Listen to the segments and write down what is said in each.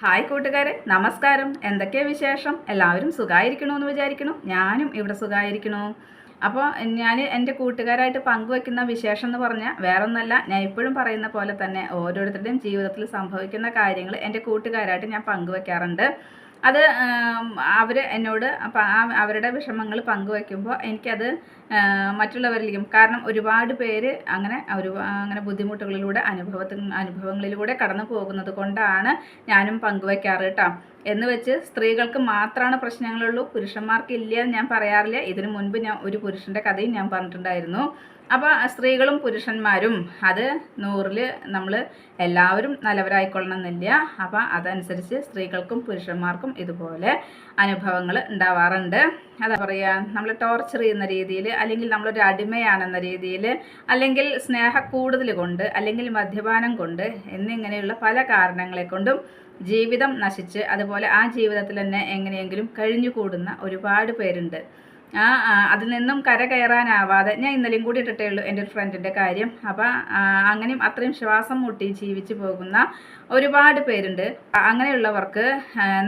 Hi കൂട്ടുകാരെ നമസ്കാരം. എന്തൊക്കെയാ വിശേഷം? എല്ലാവരും സുഖമായിരിക്കണമെന്ന് വിചാരിക്കണു ഞാനും ഇവിടെ സുഖമായിരിക്കണു അപ്പോൾ ഞാൻ എന്റെ കൂട്ടുകാരായിട്ട് പങ്കുവെക്കുന്ന വിശേഷം എന്ന് പറഞ്ഞാൽ വേറൊന്നല്ല ഞാൻ ഇപ്പോഴും പറയുന്ന പോലെ തന്നെ ഓരോരുത്തരുടെയും ജീവിതത്തിൽ സംഭവിക്കുന്ന കാര്യങ്ങൾ എന്റെ കൂട്ടുകാരായിട്ട് ഞാൻ പങ്കുവെക്കാറുണ്ട്. അത് അവർ എന്നോട് അവരുടെ വിഷമങ്ങൾ പങ്കുവയ്ക്കുമ്പോൾ എനിക്കത് മറ്റുള്ളവരിലേക്കും കാരണം ഒരുപാട് പേര് അങ്ങനെ ഒരു അങ്ങനെ ബുദ്ധിമുട്ടുകളിലൂടെ അനുഭവത്തിൽ അനുഭവങ്ങളിലൂടെ കടന്നു പോകുന്നത് കൊണ്ടാണ് ഞാനും പങ്കുവയ്ക്കാറ് കേട്ടോ എന്ന് വെച്ച് സ്ത്രീകൾക്ക് മാത്രമാണ് പ്രശ്നങ്ങളുള്ളൂ പുരുഷന്മാർക്ക് ഇല്ല ഞാൻ പറയാറില്ല. ഇതിനു മുൻപ് ഞാൻ ഒരു പുരുഷന്റെ കഥയും ഞാൻ പറഞ്ഞിട്ടുണ്ടായിരുന്നു. അപ്പോൾ സ്ത്രീകളും പുരുഷന്മാരും അത് നൂറിൽ നമ്മൾ എല്ലാവരും നല്ലവരായിക്കൊള്ളണം എന്നില്ല. അപ്പോൾ അതനുസരിച്ച് സ്ത്രീകൾക്കും പുരുഷന്മാർക്കും ഇതുപോലെ അനുഭവങ്ങൾ ഉണ്ടാവാറുണ്ട്. അതാ പറയുക നമ്മൾ ടോർച്ചർ ചെയ്യുന്ന രീതിയിൽ അല്ലെങ്കിൽ നമ്മളൊരു അടിമയാണെന്ന രീതിയിൽ അല്ലെങ്കിൽ സ്നേഹ കൂടുതൽ കൊണ്ട് അല്ലെങ്കിൽ മദ്യപാനം കൊണ്ട് എന്നിങ്ങനെയുള്ള പല കാരണങ്ങളെ കൊണ്ടും ജീവിതം നശിച്ച് അതുപോലെ ആ ജീവിതത്തിൽ തന്നെ എങ്ങനെയെങ്കിലും കഴിഞ്ഞുകൂടുന്ന ഒരുപാട് പേരുണ്ട്. ആ അതിൽ നിന്നും കര കയറാനാവാതെ ഞാൻ ഇന്നലെയും കൂടി ഇട്ടിട്ടേ ഉള്ളൂ എന്റെ ഒരു ഫ്രണ്ടിന്റെ കാര്യം. അപ്പം അങ്ങനെയും അത്രയും ശ്വാസം മുട്ടി ജീവിച്ചു പോകുന്ന ഒരുപാട് പേരുണ്ട്. അങ്ങനെയുള്ളവർക്ക്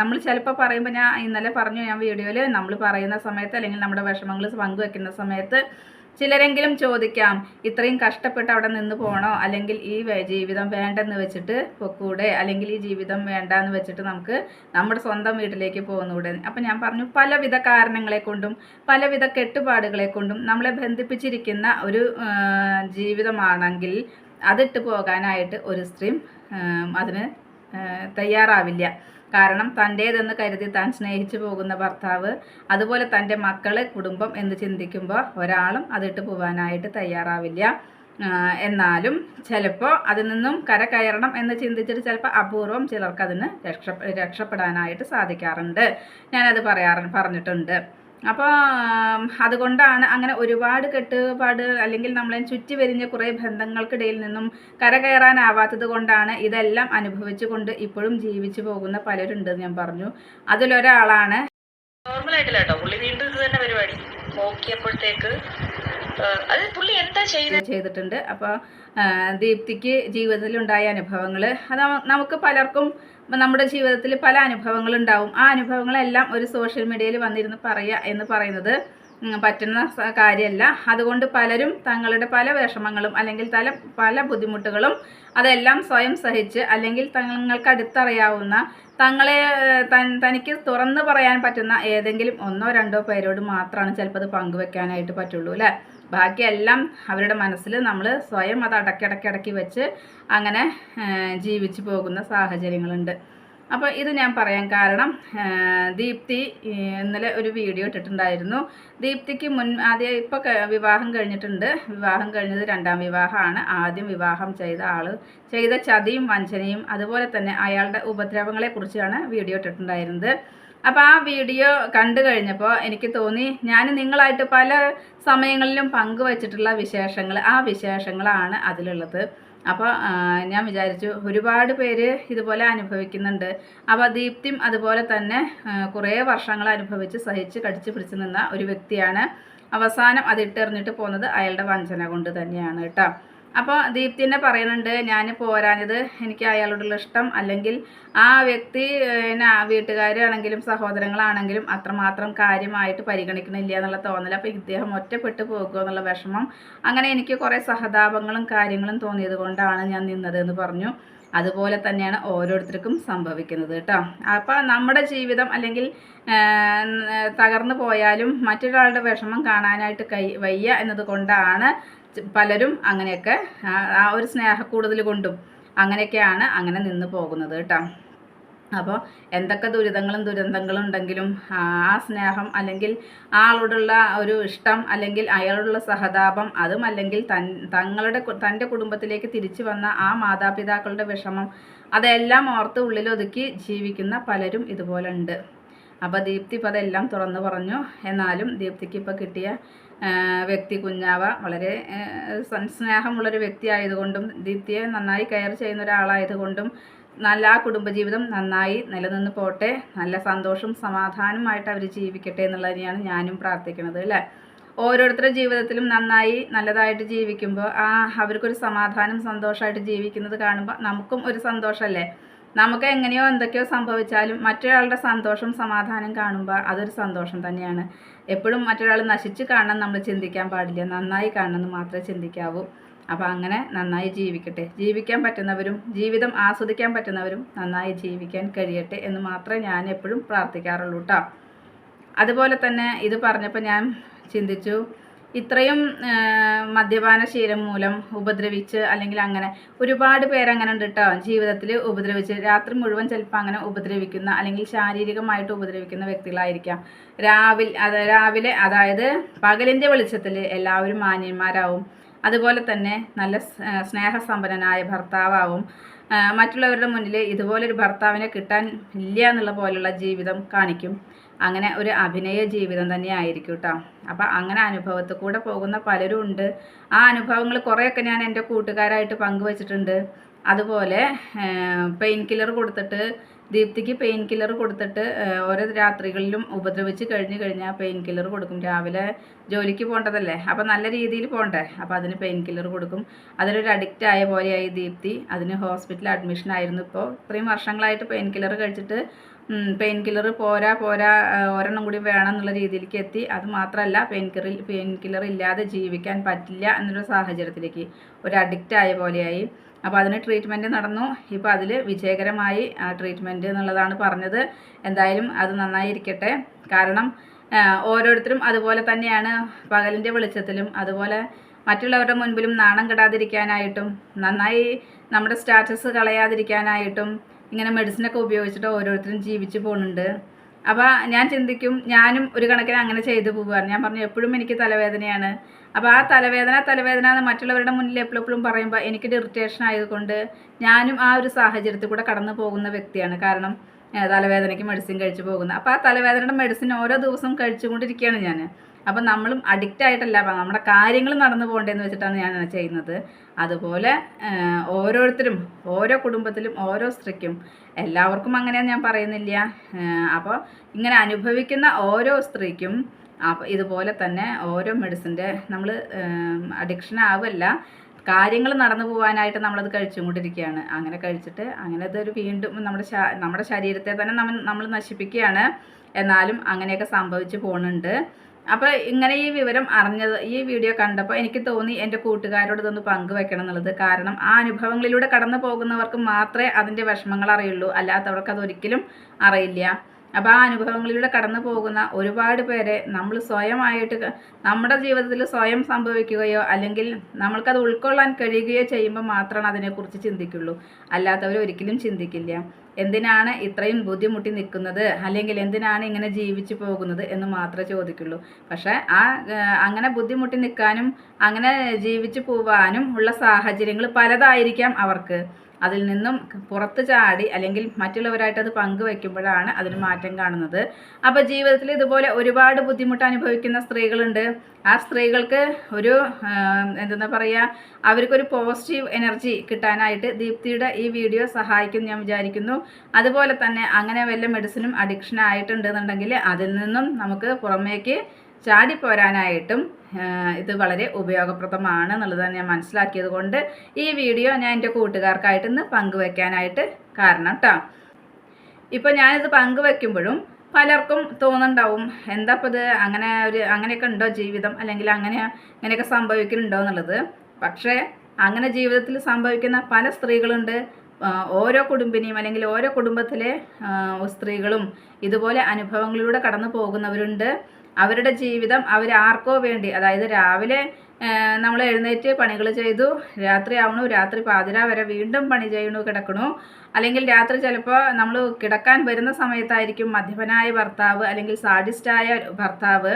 നമ്മൾ ചിലപ്പോൾ പറയുമ്പോൾ ഞാൻ ഇന്നലെ പറഞ്ഞു ഞാൻ വീഡിയോയിൽ നമ്മൾ പറയുന്ന സമയത്ത് അല്ലെങ്കിൽ നമ്മുടെ വിഷമങ്ങൾ പങ്കുവെക്കുന്ന സമയത്ത് ചിലരെങ്കിലും ചോദിക്കാം ഇത്രയും കഷ്ടപ്പെട്ട് അവിടെ നിന്ന് പോകണോ അല്ലെങ്കിൽ ഈ ജീവിതം വേണ്ടെന്ന് വെച്ചിട്ട് പൊക്കൂടെ? അല്ലെങ്കിൽ ഈ ജീവിതം വേണ്ടെന്ന് വെച്ചിട്ട് നമുക്ക് നമ്മുടെ സ്വന്തം വീട്ടിലേക്ക് പോകുന്നൂടെ? അപ്പം ഞാൻ പറഞ്ഞു പലവിധ കാരണങ്ങളെ കൊണ്ടും പലവിധ കെട്ടുപാടുകളെ കൊണ്ടും നമ്മളെ ബന്ധിപ്പിച്ചിരിക്കുന്ന ഒരു ജീവിതമാണെങ്കിൽ അതിട്ട് പോകാനായിട്ട് ഒരു സ്ത്രീ അതിന് തയ്യാറാവില്ല. കാരണം തന്റേതെന്ന് കരുതി താൻ സ്നേഹിച്ചു പോകുന്ന ഭർത്താവ് അതുപോലെ തന്റെ മക്കളെ കുടുംബം എന്ന് ചിന്തിക്കുമ്പോൾ ഒരാളും അതിട്ട് പോകാനായിട്ട് തയ്യാറാവില്ല. എന്നാലും ചിലപ്പോൾ അതിൽ നിന്നും കര കയറണം എന്ന് ചിന്തിച്ചിട്ട് ചിലപ്പോൾ അപൂർവം ചിലർക്ക് അതിന് രക്ഷ രക്ഷപ്പെടാനായിട്ട് സാധിക്കാറുണ്ട്. ഞാനത് പറയാറ് പറഞ്ഞിട്ടുണ്ട്. അപ്പോൾ അതുകൊണ്ടാണ് അങ്ങനെ ഒരുപാട് കെട്ടുപാട് അല്ലെങ്കിൽ നമ്മളെ ചുറ്റി വരിഞ്ഞ കുറേ ബന്ധങ്ങൾക്കിടയിൽ നിന്നും കരകയറാനാവാത്തത് കൊണ്ടാണ് ഇതെല്ലാം അനുഭവിച്ചുകൊണ്ട് ഇപ്പോഴും ജീവിച്ചു പോകുന്ന പലരുണ്ടെന്ന് ഞാൻ പറഞ്ഞു. അതിലൊരാളാണ്. നോർമൽ ആയിട്ടില്ല കേട്ടോ. പുള്ളി വീണ്ടും ഇത് തന്നെ പരിപാടി. നോക്കിയപ്പോഴത്തേക്ക് ആ, അത് പുള്ളി എന്താ ചെയ്യുന്നത്? ചെയ്തിട്ടുണ്ട്. അപ്പോൾ ദീപ്തിക്ക് ജീവിതത്തിലുണ്ടായ അനുഭവങ്ങൾ അത് നമുക്ക് പലർക്കും നമ്മുടെ ജീവിതത്തിൽ പല അനുഭവങ്ങളുണ്ടാവും. ആ അനുഭവങ്ങളെല്ലാം ഒരു സോഷ്യൽ മീഡിയയിൽ വന്നിരുന്ന് പറയുക എന്ന് പറയുന്നത് പറ്റുന്ന കാര്യമല്ല അതുകൊണ്ട് പലരും തങ്ങളുടെ പല വിഷമങ്ങളും അല്ലെങ്കിൽ തല പല ബുദ്ധിമുട്ടുകളും അതെല്ലാം സ്വയം സഹിച്ച് അല്ലെങ്കിൽ തങ്ങൾക്ക് അടുത്തറിയാവുന്ന തങ്ങളെ തനിക്ക് തുറന്നു പറയാൻ പറ്റുന്ന ഏതെങ്കിലും ഒന്നോ രണ്ടോ പേരോട് മാത്രമാണ് ചിലപ്പോൾ അത് പങ്കുവെക്കാനായിട്ട് പറ്റുള്ളൂ അല്ലേ? ബാക്കിയെല്ലാം അവരുടെ മനസ്സിൽ നമ്മൾ സ്വയം അത് അടക്കിടക്കിടക്കി വെച്ച് അങ്ങനെ ജീവിച്ചു പോകുന്ന സാഹചര്യങ്ങളുണ്ട്. അപ്പോൾ ഇത് ഞാൻ പറയാൻ കാരണം ദീപ്തി ഇന്നലെ ഒരു വീഡിയോ ഇട്ടിട്ടുണ്ടായിരുന്നു. ദീപ്തിക്ക് മുൻ ആദ്യം ഇപ്പോൾ വിവാഹം കഴിഞ്ഞിട്ടുണ്ട്. വിവാഹം കഴിഞ്ഞത് രണ്ടാം വിവാഹമാണ്. ആദ്യം വിവാഹം ചെയ്ത ആൾ ചെയ്ത ചതിയും വഞ്ചനയും അതുപോലെ തന്നെ അയാളുടെ ഉപദ്രവങ്ങളെക്കുറിച്ചാണ് വീഡിയോ ഇട്ടിട്ടുണ്ടായിരുന്നത്. അപ്പോൾ ആ വീഡിയോ കണ്ടു കഴിഞ്ഞപ്പോൾ എനിക്ക് തോന്നി ഞാൻ നിങ്ങളായിട്ട് പല സമയങ്ങളിലും പങ്കുവച്ചിട്ടുള്ള വിശേഷങ്ങൾ ആ വിശേഷങ്ങളാണ് അതിലുള്ളത്. അപ്പോൾ ഞാൻ വിചാരിച്ചു ഒരുപാട് പേര് ഇതുപോലെ അനുഭവിക്കുന്നുണ്ട്. അപ്പോൾ ദീപ്തിയും അതുപോലെ തന്നെ കുറേ വർഷങ്ങൾ അനുഭവിച്ച് സഹിച്ച് കടിച്ചു പിടിച്ച് നിന്ന ഒരു വ്യക്തിയാണ്. അവസാനം അത് ഇട്ടെറിഞ്ഞിട്ട് പോകുന്നത് അയാളുടെ വഞ്ചന കൊണ്ട് തന്നെയാണ് കേട്ടോ. അപ്പോൾ ദീപ്തി തന്നെ പറയുന്നുണ്ട് ഞാൻ പോരാഞ്ഞത് എനിക്ക് അയാളോടുള്ള ഇഷ്ടം. അല്ലെങ്കിൽ ആ വ്യക്തി പിന്നെ വീട്ടുകാരാണെങ്കിലും സഹോദരങ്ങളാണെങ്കിലും അത്രമാത്രം കാര്യമായിട്ട് പരിഗണിക്കണില്ല എന്നുള്ള തോന്നൽ അപ്പോൾ ഇദ്ദേഹം ഒറ്റപ്പെട്ടു പോകുക എന്നുള്ള വിഷമം. അങ്ങനെ എനിക്ക് കുറേ സഹതാപങ്ങളും കാര്യങ്ങളും തോന്നിയത് കൊണ്ടാണ് ഞാൻ നിന്നത് എന്ന് പറഞ്ഞു. അതുപോലെ തന്നെയാണ് ഓരോരുത്തർക്കും സംഭവിക്കുന്നത് കേട്ടോ. അപ്പോൾ നമ്മുടെ ജീവിതം അല്ലെങ്കിൽ തകർന്നു പോയാലും മറ്റൊരാളുടെ വിഷമം കാണാനായിട്ട് കൈ വയ്യ എന്നതുകൊണ്ടാണ് പലരും അങ്ങനെയൊക്കെ ആ ഒരു സ്നേഹക്കൂടുതൽ കൊണ്ടും അങ്ങനെയൊക്കെയാണ് അങ്ങനെ നിന്ന് പോകുന്നത് കേട്ടോ. അപ്പോൾ എന്തൊക്കെ ദുരിതങ്ങളും ദുരന്തങ്ങളും ഉണ്ടെങ്കിലും ആ സ്നേഹം അല്ലെങ്കിൽ ആളോടുള്ള ഒരു ഇഷ്ടം അല്ലെങ്കിൽ അയാളോടുള്ള സഹതാപം അതും അല്ലെങ്കിൽ തൻ തങ്ങളുടെ തന്റെ കുടുംബത്തിലേക്ക് തിരിച്ചു വന്ന ആ മാതാപിതാക്കളുടെ വിഷമം അതെല്ലാം ഓർത്ത് ഉള്ളിലൊതുക്കി ജീവിക്കുന്ന പലരും ഇതുപോലെ ഉണ്ട് അപ്പോൾ ദീപ്തി ഇപ്പോൾ അതെല്ലാം തുറന്നു പറഞ്ഞു. എന്നാലും ദീപ്തിക്ക് ഇപ്പോൾ കിട്ടിയ വ്യക്തി കുഞ്ഞാവ. വളരെ സ്നേഹമുള്ളൊരു വ്യക്തി ആയതുകൊണ്ടും ദീപ്തിയെ നന്നായി കെയർ ചെയ്യുന്ന ഒരാളായതുകൊണ്ടും നല്ല ആ കുടുംബജീവിതം നന്നായി നിലനിന്ന് പോട്ടെ. നല്ല സന്തോഷവും സമാധാനമായിട്ട് അവർ ജീവിക്കട്ടെ എന്നുള്ളത് തന്നെയാണ് ഞാനും പ്രാർത്ഥിക്കുന്നത് അല്ലേ? ഓരോരുത്തരുടെ ജീവിതത്തിലും നന്നായി നല്ലതായിട്ട് ജീവിക്കുമ്പോൾ ആ അവർക്കൊരു സമാധാനം സന്തോഷമായിട്ട് ജീവിക്കുന്നത് കാണുമ്പോൾ നമുക്കും ഒരു സന്തോഷമല്ലേ? നമുക്ക് എങ്ങനെയോ എന്തൊക്കെയോ സംഭവിച്ചാലും മറ്റൊരാളുടെ സന്തോഷം സമാധാനം കാണുമ്പോൾ അതൊരു സന്തോഷം തന്നെയാണ്. എപ്പോഴും മറ്റൊരാൾ നശിച്ച് കാണണം നമ്മൾ ചിന്തിക്കാൻ പാടില്ല. നന്നായി കാണണമെന്ന് മാത്രമേ ചിന്തിക്കാവൂ. അപ്പോൾ അങ്ങനെ നന്നായി ജീവിക്കട്ടെ. ജീവിക്കാൻ പറ്റുന്നവരും ജീവിതം ആസ്വദിക്കാൻ പറ്റുന്നവരും നന്നായി ജീവിക്കാൻ കഴിയട്ടെ എന്ന് മാത്രമേ ഞാൻ എപ്പോഴും പ്രാർത്ഥിക്കാറുള്ളൂ കേട്ടോ അതുപോലെ തന്നെ ഇത് പറഞ്ഞപ്പോൾ ഞാൻ ചിന്തിച്ചു ഇത്രയും ആ, മദ്യപാന ശീലം മൂലം ഉപദ്രവിച്ച് അല്ലെങ്കിൽ അങ്ങനെ ഒരുപാട് പേരങ്ങനെ ഉണ്ട് കേട്ടോ ജീവിതത്തിൽ ഉപദ്രവിച്ച്. രാത്രി മുഴുവൻ ചിലപ്പോൾ അങ്ങനെ ഉപദ്രവിക്കുന്ന അല്ലെങ്കിൽ ശാരീരികമായിട്ട് ഉപദ്രവിക്കുന്ന വ്യക്തികളായിരിക്കാം. രാവിലെ അത് രാവിലെ അതായത് പകലിന്റെ വെളിച്ചത്തിൽ എല്ലാവരും മാന്യന്മാരാവും. അതുപോലെ തന്നെ നല്ല സ്നേഹസമ്പന്നനായ ഭർത്താവാവും. മറ്റുള്ളവരുടെ മുന്നിൽ ഇതുപോലൊരു ഭർത്താവിനെ കിട്ടാൻ ഇല്ല എന്നുള്ള പോലുള്ള ജീവിതം കാണിക്കും. അങ്ങനെ ഒരു അഭിനയ ജീവിതം തന്നെ ആയിരിക്കും കേട്ടോ അപ്പം അങ്ങനെ അനുഭവത്തിൽ കൂടെ പോകുന്ന പലരും ഉണ്ട്. ആ അനുഭവങ്ങൾ കുറേയൊക്കെ ഞാൻ എന്റെ കൂട്ടുകാരായിട്ട് പങ്കുവച്ചിട്ടുണ്ട്. അതുപോലെ പെയിൻ കില്ലർ കൊടുത്തിട്ട് ദീപ്തിക്ക് പെയിൻ കില്ലർ കൊടുത്തിട്ട് ഓരോ രാത്രികളിലും ഉപദ്രവിച്ച് കഴിഞ്ഞ് കഴിഞ്ഞാൽ പെയിൻ കില്ലർ കൊടുക്കും. രാവിലെ ജോലിക്ക് പോകേണ്ടതല്ലേ? അപ്പം നല്ല രീതിയിൽ പോകണ്ടേ? അപ്പം അതിന് പെയിൻ കില്ലർ കൊടുക്കും. അതിലൊരു അഡിക്റ്റ് ആയ പോലെയായി ദീപ്തി. അതിന് ഹോസ്പിറ്റലിൽ അഡ്മിഷൻ ആയിരുന്നു ഇപ്പോൾ. ഇത്രയും വർഷങ്ങളായിട്ട് പെയിൻ കില്ലർ കഴിച്ചിട്ട് പെയിൻ കില്ലർ പോരാ പോരാ ഒരെണ്ണം കൂടി വേണം എന്നുള്ള രീതിയിലേക്ക് എത്തി. അത് മാത്രമല്ല പെയിൻ കില്ലർ പെയിൻ കില്ലർ ഇല്ലാതെ ജീവിക്കാൻ പറ്റില്ല എന്നൊരു സാഹചര്യത്തിലേക്ക് ഒരു അഡിക്റ്റ് ആയ പോലെയായി. അപ്പോൾ അതിന് ട്രീറ്റ്മെന്റ് നടന്നു. ഇപ്പോൾ അതിൽ വിജയകരമായി ആ ട്രീറ്റ്മെന്റ് എന്നുള്ളതാണ് പറഞ്ഞത്. എന്തായാലും അത് നന്നായിരിക്കട്ടെ. കാരണം ഓരോരുത്തരും അതുപോലെ തന്നെയാണ്. പകലിന്റെ വെളിച്ചത്തിലും അതുപോലെ മറ്റുള്ളവരുടെ മുൻപിലും നാണം കെടാതിരിക്കാനായിട്ടും നന്നായി നമ്മുടെ സ്റ്റാറ്റസ് കളയാതിരിക്കാനായിട്ടും ഇങ്ങനെ മെഡിസിനൊക്കെ ഉപയോഗിച്ചിട്ട് ഓരോരുത്തരും ജീവിച്ചു പോകുന്നുണ്ട്. അപ്പോൾ ഞാൻ ചിന്തിക്കും ഞാനും ഒരു കണക്കിന് അങ്ങനെ ചെയ്തു പോവുകയാണ് ഞാൻ പറഞ്ഞു എപ്പോഴും എനിക്ക് തലവേദനയാണ്. അപ്പോൾ ആ തലവേദന തലവേദന എന്ന് മറ്റുള്ളവരുടെ മുന്നിൽ എപ്പോഴും എപ്പോഴും പറയുമ്പോൾ എനിക്ക് ഇറിറ്റേഷൻ ആയതുകൊണ്ട് ഞാനും ആ ഒരു സാഹചര്യത്തിൽ കൂടെ കടന്നു പോകുന്ന വ്യക്തിയാണ്. കാരണം തലവേദനയ്ക്ക് മെഡിസിൻ കഴിച്ച് പോകുന്നത്. അപ്പോൾ ആ തലവേദനയുടെ മെഡിസിൻ ഓരോ ദിവസവും കഴിച്ചുകൊണ്ടിരിക്കുകയാണ് ഞാൻ. അപ്പം നമ്മളും അഡിക്റ്റ് ആയിട്ടല്ല അപ്പം നമ്മുടെ കാര്യങ്ങൾ നടന്നു പോകണ്ടേന്ന് വെച്ചിട്ടാണ് ഞാൻ ചെയ്യുന്നത്. അതുപോലെ ഓരോരുത്തരും ഓരോ കുടുംബത്തിലും ഓരോ സ്ത്രീക്കും എല്ലാവർക്കും അങ്ങനെയാണ് ഞാൻ പറയുന്നില്ല. അപ്പോൾ ഇങ്ങനെ അനുഭവിക്കുന്ന ഓരോ സ്ത്രീക്കും അപ്പോൾ ഇതുപോലെ തന്നെ ഓരോ മെഡിസിന്റെ നമ്മൾ അഡിക്ഷൻ ആവല്ല. കാര്യങ്ങൾ നടന്നു പോകാനായിട്ട് നമ്മളത് കഴിച്ചുകൊണ്ടിരിക്കുകയാണ്. അങ്ങനെ കഴിച്ചിട്ട് അങ്ങനെ അതൊരു വീണ്ടും നമ്മുടെ നമ്മുടെ ശരീരത്തെ തന്നെ നമ്മൾ നമ്മൾ നശിപ്പിക്കുകയാണ്. എന്നാലും അങ്ങനെയൊക്കെ സംഭവിച്ചു പോകുന്നുണ്ട്. അപ്പോൾ ഇങ്ങനെ ഈ വിവരം അറിഞ്ഞത് ഈ വീഡിയോ കണ്ടപ്പോൾ എനിക്ക് തോന്നി എന്റെ കൂട്ടുകാരോട് ഇതൊന്ന് പങ്കുവെക്കണം എന്നുള്ളത്. കാരണം ആ അനുഭവങ്ങളിലൂടെ കടന്നു പോകുന്നവർക്ക് മാത്രമേ അതിന്റെ വിഷമങ്ങൾ അറിയുള്ളൂ. അല്ലാത്തവർക്ക് അതൊരിക്കലും അറിയില്ല. അപ്പോൾ ആ അനുഭവങ്ങളിലൂടെ കടന്നു പോകുന്ന ഒരുപാട് പേരെ നമ്മൾ സ്വയമായിട്ട് നമ്മുടെ ജീവിതത്തിൽ സ്വയം സംഭവിക്കുകയോ അല്ലെങ്കിൽ നമ്മൾക്കത് ഉൾക്കൊള്ളാൻ കഴിയുകയോ ചെയ്യുമ്പോൾ മാത്രമാണ് അതിനെക്കുറിച്ച് ചിന്തിക്കുള്ളൂ. അല്ലാത്തവർ ഒരിക്കലും ചിന്തിക്കില്ല. എന്തിനാണ് ഇത്രയും ബുദ്ധിമുട്ടി നിൽക്കുന്നത്? അല്ലെങ്കിൽ എന്തിനാണ് ഇങ്ങനെ ജീവിച്ചു പോകുന്നത് എന്ന് മാത്രമേ ചോദിക്കുള്ളൂ. പക്ഷേ ആ അങ്ങനെ ബുദ്ധിമുട്ടി നിൽക്കാനും അങ്ങനെ ജീവിച്ചു പോവാനും ഉള്ള സാഹചര്യങ്ങൾ പലതായിരിക്കാം അവർക്ക്. അതിൽ നിന്നും പുറത്ത് ചാടി അല്ലെങ്കിൽ മറ്റുള്ളവരായിട്ട് അത് പങ്കുവെക്കുമ്പോഴാണ് അതിന് മാറ്റം കാണുന്നത്. അപ്പോൾ ജീവിതത്തിൽ ഇതുപോലെ ഒരുപാട് ബുദ്ധിമുട്ട് അനുഭവിക്കുന്ന സ്ത്രീകളുണ്ട്. ആ സ്ത്രീകൾക്ക് ഒരു എന്താ എന്തെന്നാ പറയുക അവർക്കൊരു പോസിറ്റീവ് എനർജി കിട്ടാനായിട്ട് ദീപ്തിയുടെ ഈ വീഡിയോ സഹായിക്കും ഞാൻ വിചാരിക്കുന്നു. അതുപോലെ തന്നെ അങ്ങനെ വല്ല മെഡിസിനും അഡിക്ഷൻ ആയിട്ടുണ്ടെന്നുണ്ടെങ്കിൽ അതിൽ നിന്നും നമുക്ക് പുറമേക്ക് ചാടി പോരാനായിട്ടും ഇത് വളരെ ഉപയോഗപ്രദമാണ് എന്നുള്ളതാണ് ഞാൻ മനസ്സിലാക്കിയത് കൊണ്ട് ഈ വീഡിയോ ഞാൻ എന്റെ കൂട്ടുകാർക്കായിട്ട് ഇന്ന് പങ്കുവെക്കാനായിട്ട് കാരണം കേട്ടോ ഇപ്പോൾ ഞാനിത് പങ്കുവെക്കുമ്പോഴും പലർക്കും തോന്നുന്നുണ്ടാവും. എന്താ ഇപ്പോൾ ഇത്? അങ്ങനെ ഒരു അങ്ങനെയൊക്കെ ഉണ്ടോ ജീവിതം? അല്ലെങ്കിൽ അങ്ങനെ ഇങ്ങനെയൊക്കെ സംഭവിക്കുന്നുണ്ടോ എന്നുള്ളത്. പക്ഷേ അങ്ങനെ ജീവിതത്തിൽ സംഭവിക്കുന്ന പല സ്ത്രീകളുണ്ട്. ഓരോ കുടുംബിനെയും അല്ലെങ്കിൽ ഓരോ കുടുംബത്തിലെ സ്ത്രീകളും ഇതുപോലെ അനുഭവങ്ങളിലൂടെ കടന്നു പോകുന്നവരുണ്ട്. അവരുടെ ജീവിതം അവർ ആർക്കോ വേണ്ടി അതായത് രാവിലെ നമ്മൾ എഴുന്നേറ്റ് പണികൾ ചെയ്തു രാത്രി ആവണു രാത്രി പാതിര വരെ വീണ്ടും പണി ചെയ്യണു കിടക്കണു. അല്ലെങ്കിൽ രാത്രി ചിലപ്പോൾ നമ്മൾ കിടക്കാൻ വരുന്ന സമയത്തായിരിക്കും മദ്യപനായ ഭർത്താവ് അല്ലെങ്കിൽ സാഡിസ്റ്റായ ഭർത്താവ്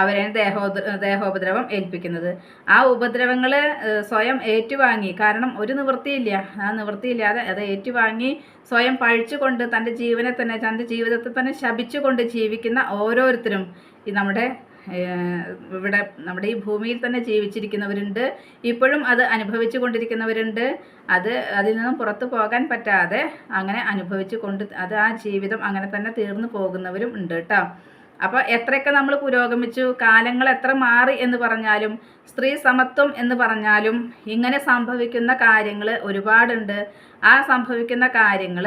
അവരെ ദേഹോ ദേഹോപദ്രവം ഏൽപ്പിക്കുന്നത്. ആ ഉപദ്രവങ്ങൾ സ്വയം ഏറ്റുവാങ്ങി കാരണം ഒരു നിവൃത്തിയില്ല. ആ നിവൃത്തിയില്ലാതെ അത് ഏറ്റുവാങ്ങി സ്വയം പഴിച്ചുകൊണ്ട് തന്റെ ജീവനെ തന്നെ തന്റെ ജീവിതത്തെ തന്നെ ശപിച്ചുകൊണ്ട് ജീവിക്കുന്ന ഓരോരുത്തരും ഈ നമ്മുടെ ഇവിടെ നമ്മുടെ ഈ ഭൂമിയിൽ തന്നെ ജീവിച്ചിരിക്കുന്നവരുണ്ട്. ഇപ്പോഴും അത് അനുഭവിച്ചു കൊണ്ടിരിക്കുന്നവരുണ്ട് അത് അതിൽ നിന്നും പുറത്തു പോകാൻ പറ്റാതെ അങ്ങനെ അനുഭവിച്ചു കൊണ്ട് അത് ആ ജീവിതം അങ്ങനെ തന്നെ തീർന്നു പോകുന്നവരും ഉണ്ട് കേട്ടോ. അപ്പോൾ എത്രയൊക്കെ നമ്മൾ പുരോഗമിച്ചു കാലങ്ങൾ എത്ര മാറി എന്ന് പറഞ്ഞാലും സ്ത്രീ സമത്വം എന്ന് പറഞ്ഞാലും ഇങ്ങനെ സംഭവിക്കുന്ന കാര്യങ്ങൾ ഒരുപാടുണ്ട്. ആ സംഭവിക്കുന്ന കാര്യങ്ങൾ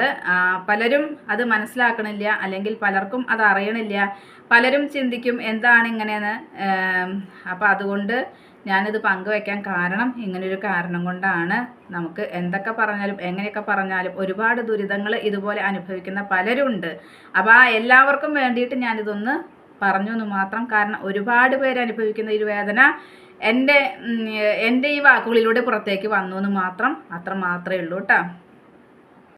പലരും അത് മനസ്സിലാക്കണില്ല അല്ലെങ്കിൽ പലർക്കും അത് അറിയണില്ല. പലരും ചിന്തിക്കും എന്താണ് ഇങ്ങനെയെന്ന്. അപ്പോൾ അതുകൊണ്ട് ഞാനിത് പങ്കുവയ്ക്കാൻ കാരണം ഇങ്ങനൊരു കാരണം കൊണ്ടാണ് നമുക്ക് എന്തൊക്കെ പറഞ്ഞാലും എങ്ങനെയൊക്കെ പറഞ്ഞാലും ഒരുപാട് ദുരിതങ്ങൾ ഇതുപോലെ അനുഭവിക്കുന്ന പലരുണ്ട്. അപ്പോൾ ആ എല്ലാവർക്കും വേണ്ടിയിട്ട് ഞാനിതൊന്ന് പറഞ്ഞു എന്ന് മാത്രം കാരണം ഒരുപാട് പേര് അനുഭവിക്കുന്ന ഈ വേദന എന്റെ എന്റെ ഈ വാക്കുകളിലൂടെ പുറത്തേക്ക് വന്നു എന്ന് മാത്രം അത്ര മാത്രമേ ഉള്ളൂ കേട്ടോ